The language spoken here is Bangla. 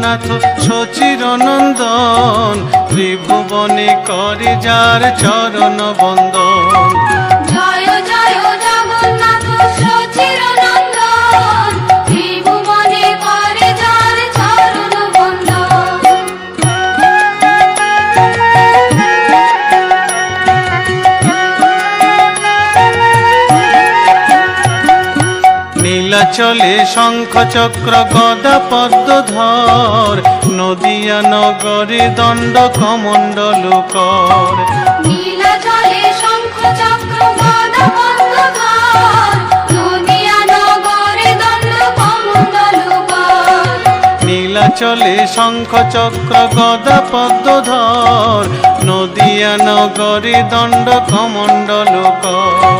জগন্নাথ সচির নন্দন ত্রিভুবনে করে যার চরণ বন্দন নীলাচলে শঙ্খ চক্র গদা পদ্ম ধর নদিয়া নগরে দণ্ড কমণ্ডল কর। নীলাচলে শঙ্খ চক্র গদা পদ্ম ধর নদিয়া নগরে দণ্ড কমণ্ডল কর। নীলাচলে শঙ্খ চক্র গদা পদ্ম ধর নদিয়া নগরে দণ্ড কমণ্ডল কর। নীলাচলে শঙ্খ চক্র